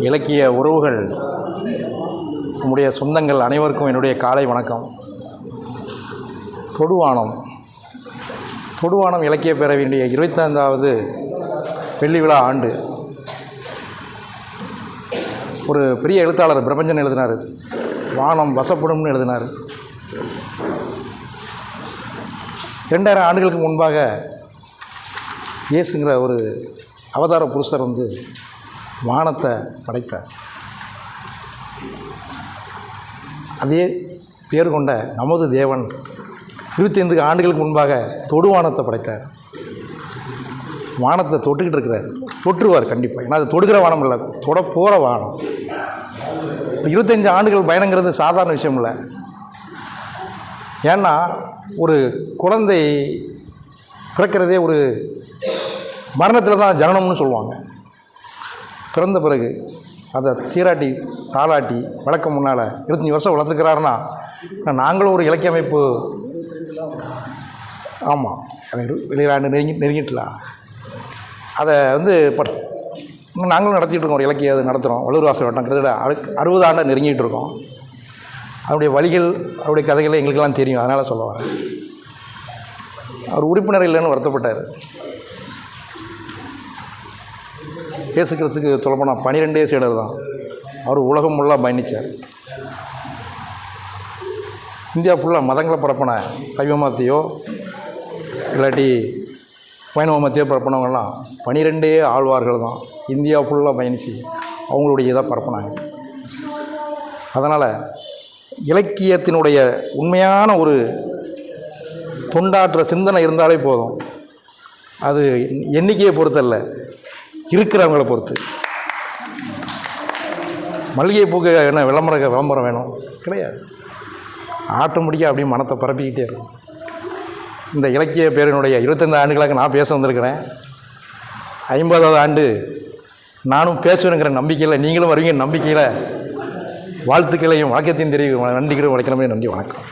இலக்கிய உறவுகள் நம்முடைய சொந்தங்கள் அனைவருக்கும் என்னுடைய காலை வணக்கம். தொடுவானம். தொடுவானம் இலக்கிய பேரவையினுடைய இருபத்தைந்தாவது வெள்ளி விழா ஆண்டு. ஒரு பெரிய எழுத்தாளர் பிரபஞ்சன் எழுதினார். வானம் வசப்படும்னு எழுதினார். ரெண்டாயிரம் ஆண்டுகளுக்கு முன்பாக இயேசுங்கிற ஒரு அவதார புருஷர் வந்து வானத்தை படைத்தார். அதே பேர் கொண்ட நமது தேவன் இருபத்தி ஐந்து ஆண்டுகளுக்கு முன்பாக தொடுவானத்தை படைத்தார். வானத்தை தொட்டுக்கிட்டு இருக்கிறார். தொற்றுவார் கண்டிப்பாக ஏன்னா அது தொடுகிற வானம் இல்லை தொட போகிற வானம். இப்போ இருபத்தஞ்சு ஆண்டுகள் பயணங்கிறது சாதாரண விஷயம் இல்லை. ஏன்னா ஒரு குழந்தை பிறக்கிறதே ஒரு மரணத்தில் தான் ஜனனம்னு சொல்லுவாங்க. பிறந்த பிறகு அதை தீராட்டி தாளாட்டி வழக்கம் முன்னால் இருபத்தஞ்சி வருஷம் வளர்த்துக்கிறாருன்னா நாங்களும் ஒரு இலக்கிய அமைப்பு ஆமாம் அது வெளியிலாண்டு நெருங்கி நெருங்கிட்டலாம் அதை வந்து பட் நாங்களும் நடத்திட்டு இருக்கோம் ஒரு இலக்கிய இது நடத்துகிறோம் வள்ளூர் வாசல் வட்டம் கிட்டத்தட்ட அறு- அறுபது ஆண்டை நெருங்கிட்டு இருக்கோம். அவருடைய வழிகள் அவருடைய கதைகள் எங்களுக்கெல்லாம் தெரியும் அதனால் சொல்ல வரேன். அவர் உறுப்பினர் இல்லைன்னு வருத்தப்பட்டார். இயேசு கிறிஸ்துக்கு சொல்லப்போனால் பனிரெண்டே சீடர் தான். அவர் உலகம் ஃபுல்லாக பயணித்தார் இந்தியா ஃபுல்லாக மதங்களை பரப்பின சைவ மதத்தையோ இல்லாட்டி வைணவ மதத்தையோ பரப்பினவங்கலாம் பனிரெண்டே ஆழ்வார்கள் தான். இந்தியா ஃபுல்லாக பயணித்து அவங்களுடைய இதாக பரப்பினாங்க. அதனால் இலக்கியத்தினுடைய உண்மையான ஒரு தொண்டாற்ற சிந்தனை இருந்தாலே போதும். அது எண்ணிக்கையை பொறுத்தல்ல. இருக்கிறவங்கள பொறுத்து. மல்லிகை என்ன விளம்பர விளம்பரம் வேணும்? கிடையாது. ஆட்டோமேட்டிக்காக அப்படியே மனத்தை பரப்பிக்கிட்டே இருக்கும். இந்த இலக்கிய பேரினுடைய இருபத்தைந்து ஆண்டுகளாக நான் பேச வந்திருக்கிறேன். ஐம்பதாவது ஆண்டு நானும் பேசுவேனுங்கிற நம்பிக்கையில் நீங்களும் வருவீங்க நம்பிக்கையில். வாழ்த்துக்களையும் வணக்கத்தையும் தெரிவி நன்றிகளும் வணக்கமே நன்றி வணக்கம்.